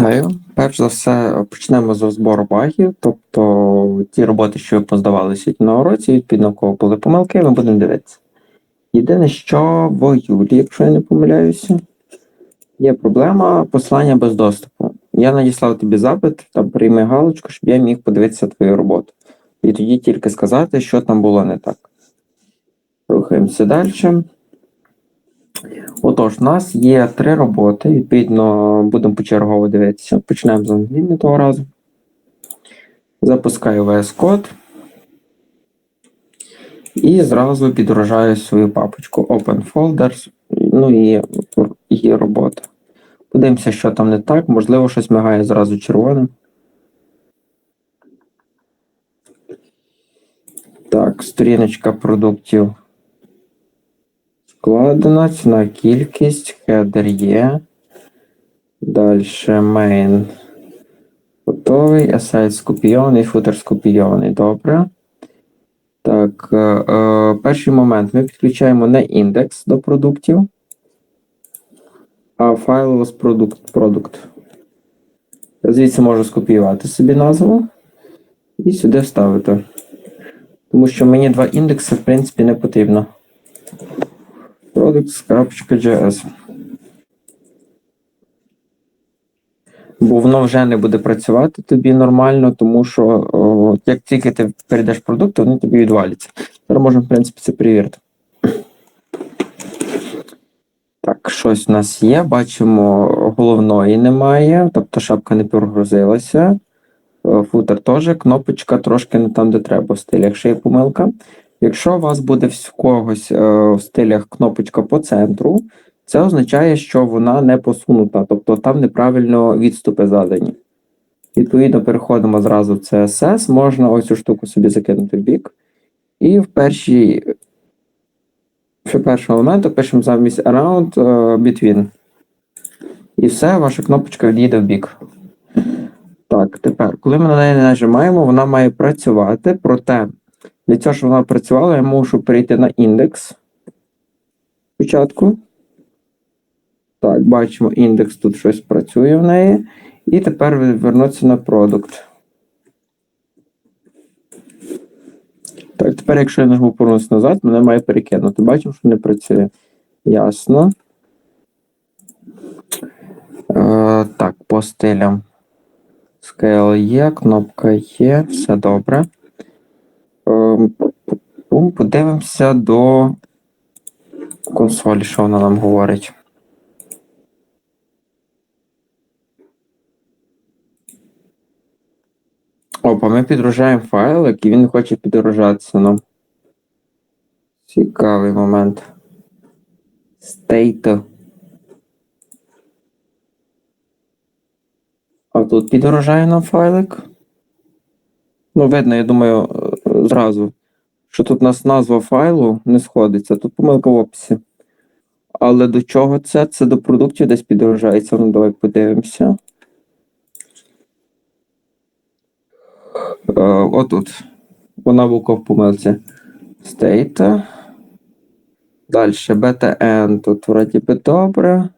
Вітаю. Перш за все, почнемо з розбору багів, тобто ті роботи, що ви поздавали сьогодні на уроці, відповідно, кого були помилки, ми будемо дивитися. Єдине, що в Юлі, якщо я не помиляюся, є проблема послання без доступу. Я надіслав тобі запит, там прийми галочку, щоб я міг подивитися твою роботу. І тоді тільки сказати, що там було не так. Рухаємося далі. Отож, у нас є три роботи. Відповідно, будемо почергово дивитися. Почнемо з англійної того разу. Запускаю VS Code. І зразу підгружаю свою папочку Open Folders. Ну і її робота. Подивимося, що там не так. Можливо, щось мигає зразу червоним. Так, сторіночка продуктів складена, ціна кількість, хедер є. Далі main готовий, aside скопійований, футер скопійований. Добре. Так, е, е, перший момент ми підключаємо не індекс до продуктів, а файл з продукт. продукт. Звідси можу скопіювати собі назву і сюди вставити. Тому що мені два індекси, в принципі, не потрібно products.js. Бо воно вже не буде працювати тобі нормально, тому що о, як тільки ти перейдеш продукт, вони тобі відваляться. Зараз можемо, в принципі, це перевірити. Так, щось у нас є. Бачимо, головної немає, тобто шапка не прогрузилася. Е, Футер теж, кнопочка трошки не там, де треба в стилі, якщо є помилка. Якщо у вас буде в когось е, в стилях кнопочка по центру, це означає, що вона не посунута, тобто там неправильно відступи задані. Відповідно, переходимо зразу в CSS, можна ось цю штуку собі закинути в бік. І в першій, в першому елементу пишемо замість around е, between. І все, ваша кнопочка відійде в бік. Так, тепер, коли ми на неї нажимаємо, вона має працювати, проте. Для цього, щоб вона працювала, я можу перейти на індекс. Спочатку. Так, бачимо, індекс тут щось працює в неї. І тепер вернутися на продукт. Так, тепер, якщо я нажму повернутися назад, мене має перекинути. Бачимо, що не працює. Ясно. Е, Так, по стилям. Scale є, кнопка є, все добре. Ем, Подивимося до консолі, що вона нам говорить. Опа, ми підгружаємо файлик і він хоче підгружатися нам. Цікавий момент. State. А тут підгружає нам файлик. Ну, видно, я думаю, зразу, що тут у нас назва файлу не сходиться, тут помилка в описі. Але до чого це? Це до продуктів десь підгружається. Ну, давай подивимося. Е, отут. Вона була в помилці. State. Далі btn. Тут вроді би добре.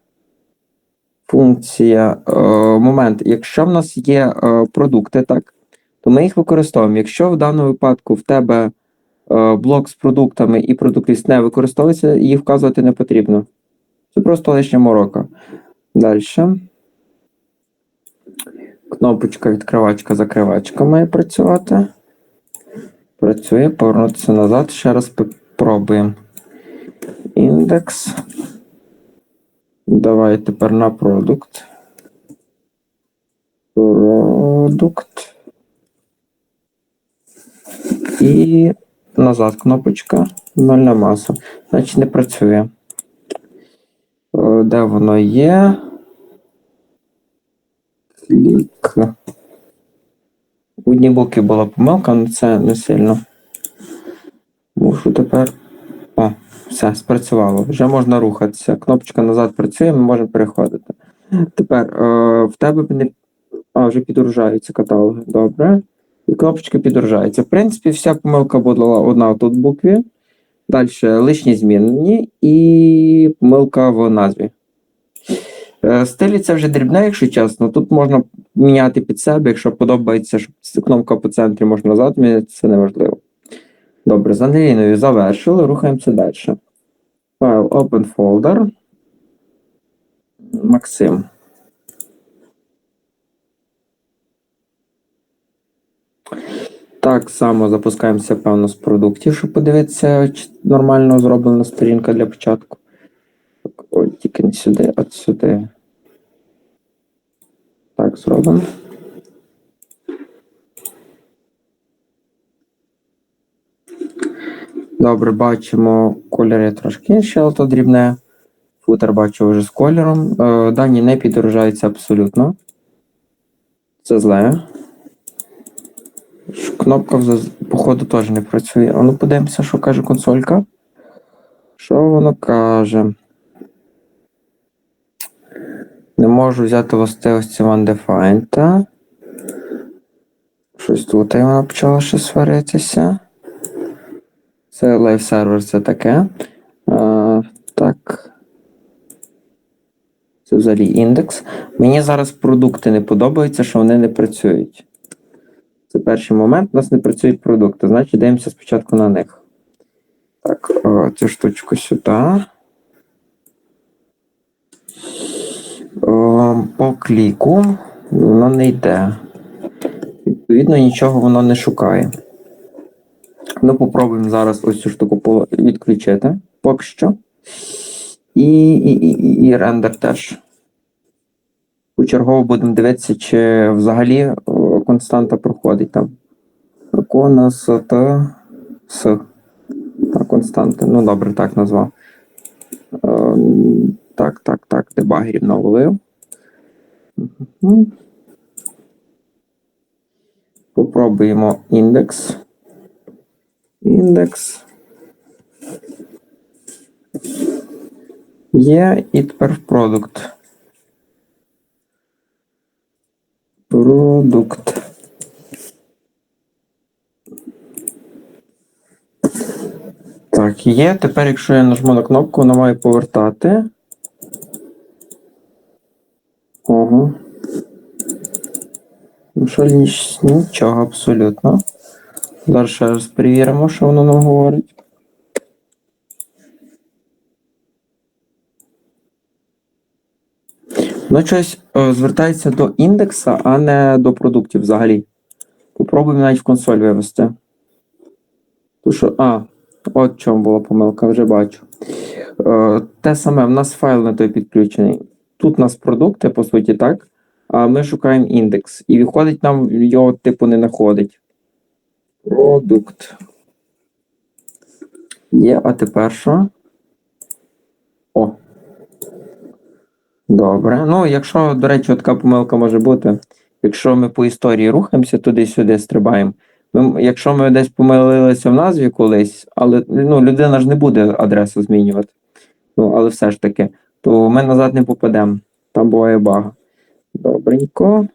Функція. Е, момент. Якщо в нас є е, продукти, так? То ми їх використовуємо. Якщо в даному випадку в тебе е, блок з продуктами і продуктист не використовується, їх вказувати не потрібно. Це просто лишня морока. Далі. Кнопочка відкривачка, закривачка має працювати. Працює, повернутися назад. Ще раз спробуємо. Індекс. Давай тепер на продукт. Продукт. І назад кнопочка. Нольна маса. Значить не працює. Е, Де воно є? Клік. У одній боки була помилка, але це не сильно. Мушу тепер. О, все, спрацювало. Вже можна рухатися. Кнопочка назад працює, ми можемо переходити. Тепер е, в тебе не. А, вже підгружаються каталоги. Добре. І кнопочка підгружається. В принципі, вся помилка була одна тут в букві. Далі лишні змінні і помилка в назві. Е, Стилі це вже дрібне, якщо чесно. Тут можна міняти під себе, якщо подобається, щоб кнопка по центрі можна назад міняти, це неважливо. Добре, з Ангеліною завершили, рухаємося далі. Файл Open Folder. Максим. Так само запускаємося, певно, з продуктів, щоб подивитися, чи нормально зроблена сторінка для початку. Так, Ой, тільки не сюди, а сюди. Так, зробимо. Добре, бачимо кольори трошки інші, але то дрібне. Футер бачу вже з кольором. Е, Дані не підорожаються абсолютно. Це зле. Кнопка, походу, теж не працює. А ну подивимося, що каже консолька. Що воно каже? Не можу взяти властивості OneDefined. та. Щось тут і вона почала ще сваритися. Це Server, це таке. А, так. Це взагалі індекс. Мені зараз продукти не подобаються, що вони не працюють. Це перший момент. У нас не працюють продукти. Значить, дивимося спочатку на них. Так, о, цю штучку сюди. По кліку воно не йде. Відповідно, нічого воно не шукає. Ну, попробуємо зараз ось цю штуку відключити поки що. І, і, і, і, і рендер теж. Почергово будемо дивитися, чи взагалі константа проходить там. Кона с Т С. Так, константа. Ну, добре, так назвав. Ем, Так, так, так, дебагерів навалив. Попробуємо індекс. Індекс. Є і тепер продукт. Продукт. Так, є. Тепер, якщо я нажму на кнопку, вона має повертати. Ого. Ну що, нічого абсолютно. Зараз ще раз перевіримо, що воно нам говорить. Воно щось е, звертається до індекса, а не до продуктів взагалі. Попробуємо навіть в консоль вивести. Ту, що, а, от чому була помилка, вже бачу. Е, те саме, в нас файл не той підключений. Тут у нас продукти, по суті, так. А ми шукаємо індекс. І виходить, нам його типу не знаходить. Продукт. Є, а тепер що? О. Добре. Ну, якщо, до речі, така помилка може бути. Якщо ми по історії рухаємося туди-сюди, стрибаємо. Якщо ми десь помилилися в назві колись, але ну, людина ж не буде адресу змінювати. Ну, але все ж таки, то ми назад не попадемо. Там буває бага. Добренько.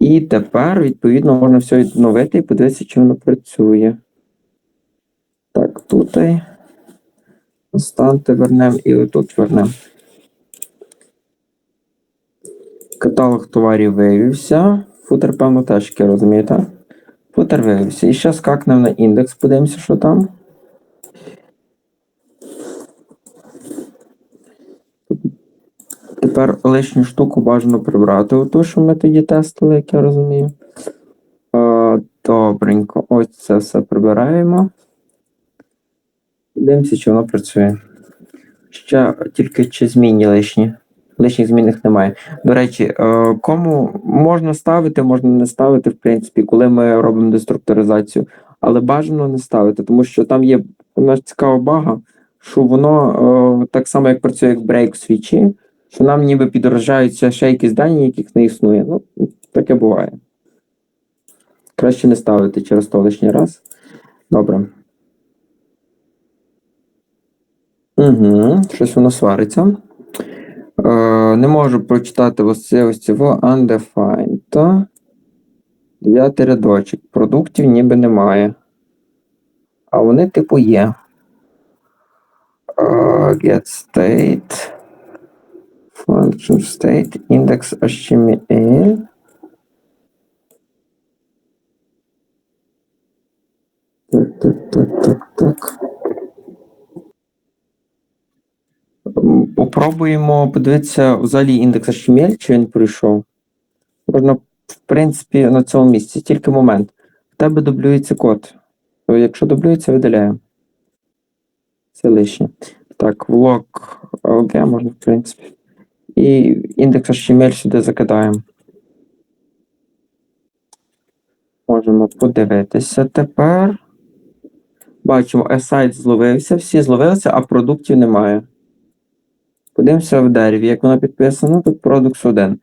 І тепер, відповідно, можна все відновити і подивитися, чи воно працює. Так, тут. Останьте вернемо і отут вернемо. Каталог товарів виявився. Футер, певно, теж розумієте? Футер виявився. І ще скакнемо на індекс, подивимося, що там. Тепер лишню штуку бажано прибрати, оту, що ми тоді тестили, як я розумію. Е, добренько, ось це все прибираємо. Дивимося, чи воно працює. Ще тільки чи змінні лишні. Лишніх змінних немає. До речі, е, кому можна ставити, можна не ставити, в принципі, коли ми робимо деструктуризацію, але бажано не ставити, тому що там є одна цікава бага, що воно е, так само, як працює як брейк свічі, що нам ніби підражаються ще якісь дані, яких не існує. Ну, таке буває. Краще не ставити через то лишній раз. Добре. Угу, щось воно свариться. Е, не можу прочитати властивості в undefined. Дев'ятий рядочок. Продуктів ніби немає. А вони, типу, є. Е, get state. Fun function state, index HTML. Так, так, так, так, так. Попробуємо подивитися взагалі індекс HTML, чи він прийшов. Можна, в принципі, на цьому місці. Тільки момент. В тебе дублюється код. То Якщо дублюється, видаляємо. Це лишнє. Так, влог LG можна, в принципі. І індекс HTML сюди закидаємо. Можемо подивитися тепер. Бачимо, сайт зловився, всі зловилися, а продуктів немає. Подивимося в дереві, як воно підписано, тут Products 1.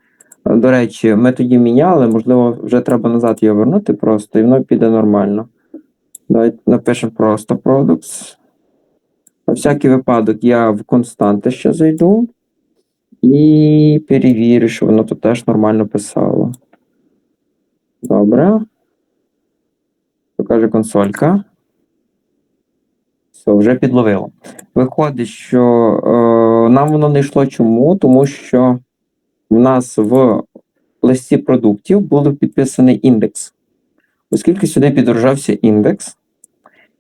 Е, До речі, ми тоді міняли, можливо, вже треба назад його вернути просто, і воно піде нормально. Давайте напишемо просто Products. На всякий випадок я в константи ще зайду і перевірю, що воно тут теж нормально писало. Добре. Покаже консолька. Все, вже підловило. Виходить, що е, нам воно не йшло чому? Тому що в нас в листі продуктів був підписаний індекс. Оскільки сюди підгружався індекс,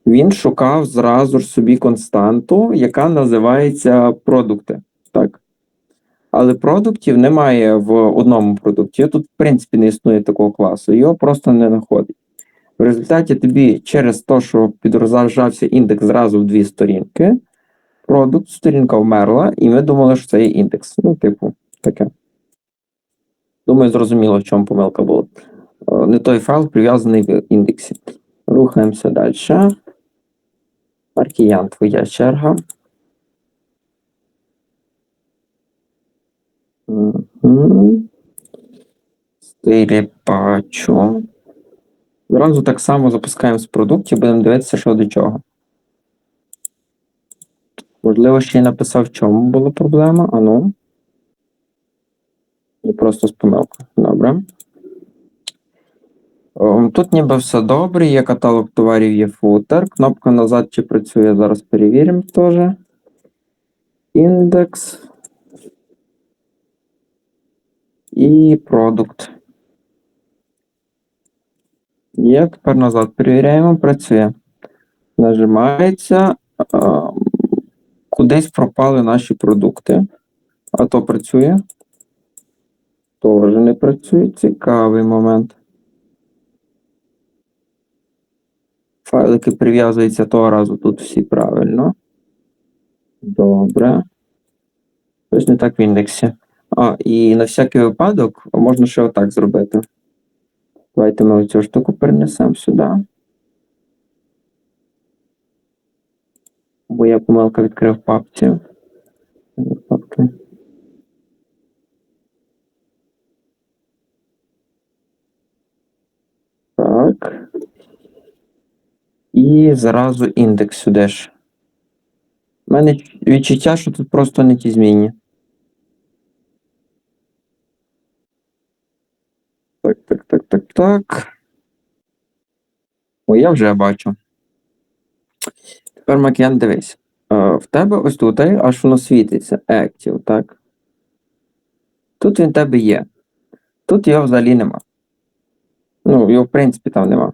він шукав зразу ж собі константу, яка називається продукти. Так? Але продуктів немає в одному продукті. Тут, в принципі, не існує такого класу, його просто не знаходить. В результаті тобі через те, що підрозажався індекс зразу в дві сторінки, продукт, сторінка вмерла, і ми думали, що це є індекс. Ну, типу, таке. Думаю, зрозуміло, в чому помилка була. Е, Не той файл прив'язаний в індексі. Рухаємося далі. Маркіян, твоя черга. Мгм. Стилі бачу. Зразу так само запускаємо з продуктів, будемо дивитися, що до чого. Можливо, ще й написав, в чому була проблема. Ану. І просто з помилкою. Добре. Тут ніби все добре, є каталог товарів, є футер. Кнопка назад чи працює, зараз перевіримо теж. Індекс. І продукт. Є, тепер назад перевіряємо, працює. Нажимається. Кудись пропали наші продукти. А то працює. Теж не працює. Цікавий момент. Файлики прив'язуються того разу тут всі правильно. Добре. Щось не так в індексі. А, і на всякий випадок можна ще отак зробити. Давайте ми цю штуку перенесемо сюди. Бо я помилка відкрив папці. Папки. Так. І зразу індекс сюди ж. У мене відчуття, що тут просто не ті змінні. Так, так, так, так, так. О, я вже бачу. Тепер дивись. Е, в тебе ось тут е, аж воно світиться. Active, так? Тут він в тебе є. Тут його взагалі нема. Ну, його, в принципі, там нема.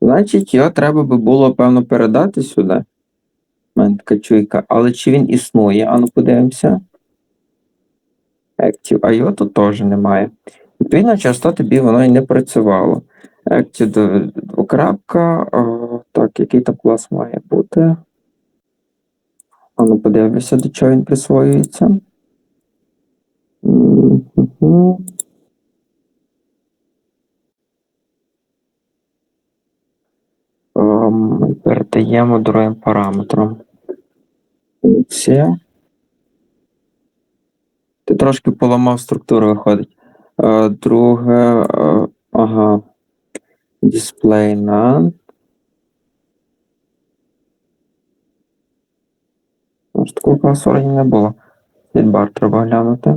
Значить, його треба би було, певно, передати сюди. У мене така чуйка. Але чи він існує? Ану, подивимося. Active, а його тут теж немає. Відповідно, часто тобі воно і не працювало. Active дв- двокрапка. Так, який там клас має бути? Ану, подивимося, до чого він присвоюється. Мгм. Ем, Передаємо другим параметром. Функція. Ти трошки поламав структуру, виходить. Е, Друге, е, ага. Display none. Ось такого класу не було. Відбар треба глянути.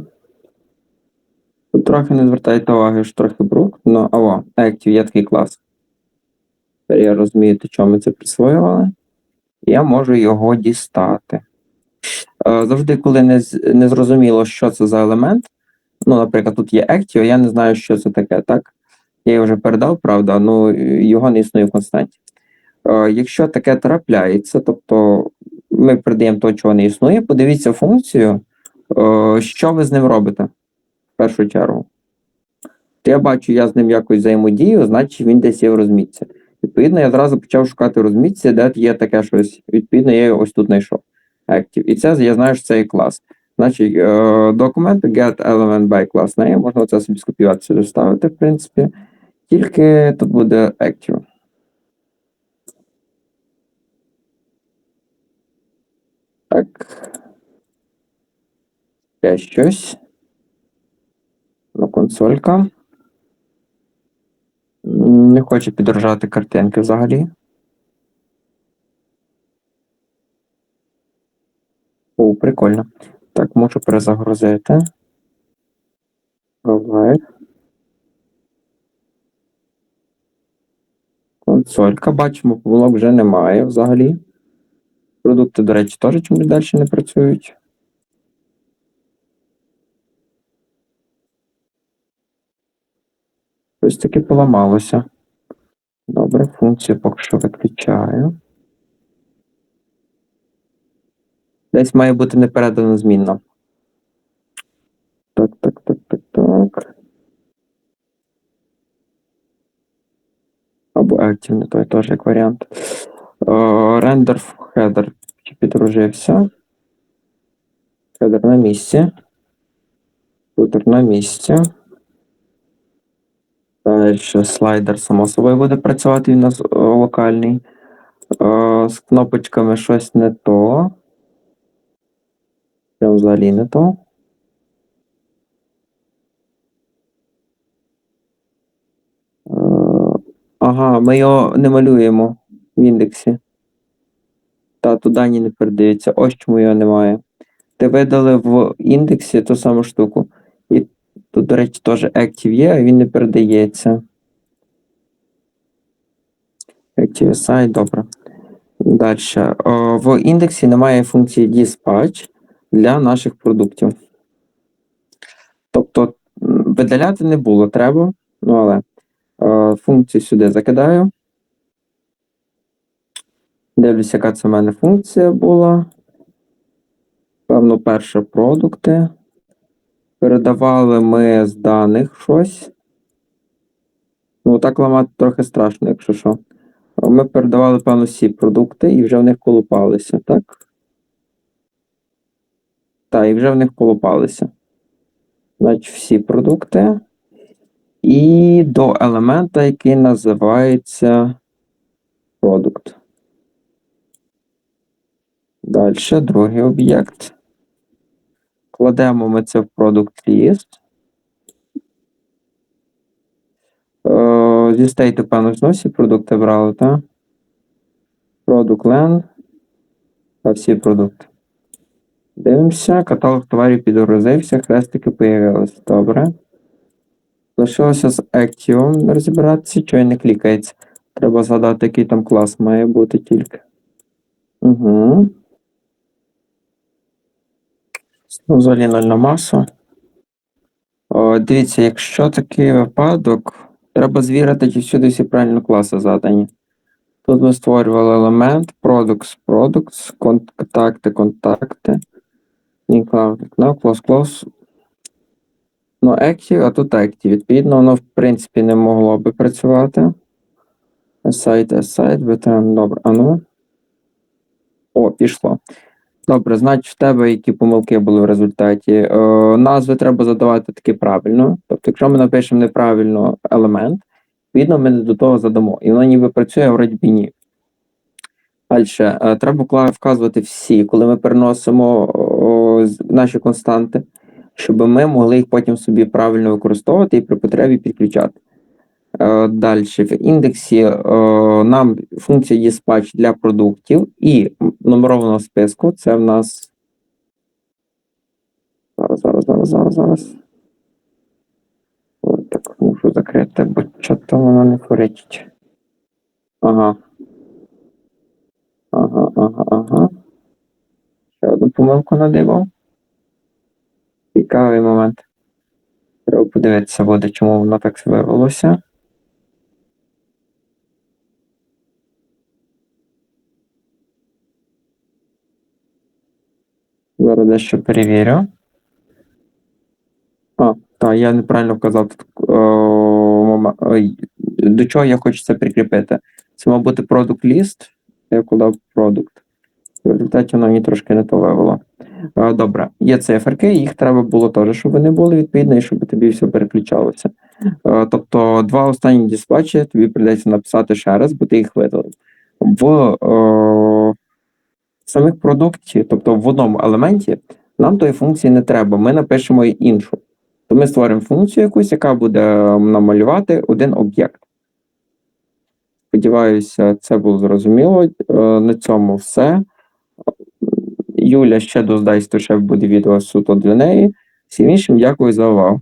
Трохи не звертайте уваги, що трохи брук, ну, аво, Active є такий клас. Тепер я розумію, до чого ми це присвоювали. Я можу його дістати. Е, Завжди, коли не, не зрозуміло, що це за елемент, ну, наприклад, тут є Active, я не знаю, що це таке, так? Я його вже передав, правда, ну його не існує в константі. Е, Якщо таке трапляється, тобто ми передаємо того, чого не існує, подивіться функцію, е, що ви з ним робите в першу чергу. То я бачу, я з ним якось взаємодію, значить він десь є в розмітці. Відповідно, я зразу почав шукати розмітці, де є таке щось. Відповідно, я його ось тут знайшов. Active. І це я знаю, що це є клас. Значить, е, документ get element by class name, можна це собі скопіювати сюди вставити, в принципі. Тільки тут буде active. Так. Ще щось. Ну, консолька. Не хоче підражати картинки взагалі. О, прикольно. Так, можу перезагрузити. Provide. Консолька. Бачимо, помилок вже немає взагалі. Продукти, до речі, теж чомусь далі не працюють. Щось таки поламалося. Добре, функцію поки що виключаю. Десь має бути не передано змінно. Так, так, так, так, так. Або не той теж як варіант. Рендер хедер підружився. Хедер на місці. Футер на місці. Далі слайдер само собою буде працювати, він у нас е, локальний. Е, З кнопочками щось не то. Прям взагалі не то. Е, Ага, ми його не малюємо в індексі. Та тут дані не передаються. Ось чому його немає. Ти видали в індексі ту саму штуку. І тут, до речі, теж Active є, а він не передається. Active Site, добре. Далі. В індексі немає функції dispatch для наших продуктів. Тобто видаляти не було треба, ну але е, функцію сюди закидаю. Дивлюся, яка це в мене функція була. Певно, перше продукти. Передавали ми з даних щось. Ну, так ламати трохи страшно, якщо що. Ми передавали, певно, всі продукти і вже в них колупалися, так? Так, і вже в них колупалися. Значить, всі продукти. І до елемента, який називається продукт. Далі, другий об'єкт. Кладемо ми це в product list. Е, Зі стейту, певно, зносі продукти брали, так? Product len. Та всі продукти. Дивимося, каталог товарів підгрузився, хрестики появилися. Добре. Лишилося з Active розібратися, що не клікається. Треба згадати, який там клас має бути тільки. Угу. Ну, взагалі ноль на масу. О, дивіться, якщо такий випадок, треба звірити, чи всюди всі правильно класи задані. Тут ми створювали елемент, products, products, контакти, контакти. Ні, cloud, no, close, close. Ну, active, а тут active. Відповідно, воно, в принципі, не могло би працювати. Aside, aside, veteran, добре. А ну. О, пішло. Добре, значить, в тебе які помилки були в результаті. Е, назви треба задавати таки правильно. Тобто, якщо ми напишемо неправильно елемент, відповідно, ми не до того задамо. І воно ніби працює, а вроді ні. Далі, е, треба вказувати всі, коли ми переносимо о, наші константи, щоб ми могли їх потім собі правильно використовувати і при потребі підключати. Е, Далі в індексі е, нам функція dispatch для продуктів і нумерованого списку. Це в нас. Зараз, зараз, зараз, зараз, зараз. Так, мушу закрити, бо що-то воно не форечить. Ага. Ага, ага, ага. Ще одну помилку надибав. Цікавий момент. Треба подивитися буде, чому воно так вивелося. Зараз дещо перевірю. А, так, я неправильно вказав е, до чого я хочу це прикріпити. Це мав бути product list, я кладав продукт. В результаті воно мені трошки не то вивело. Е, Добре, є циферки, їх треба було теж, щоб вони були відповідно, і щоб тобі все переключалося. Е, Тобто два останні диспатчі тобі прийдеться написати ще раз, бо ти їх видалив. В самих продукті, тобто в одному елементі, нам тої функції не треба, ми напишемо іншу. То ми створимо функцію якусь, яка буде намалювати один об'єкт. Сподіваюся, це було зрозуміло. Е, На цьому все. Юля ще доздасть, то ще буде відео суто для неї. Всім іншим дякую за увагу.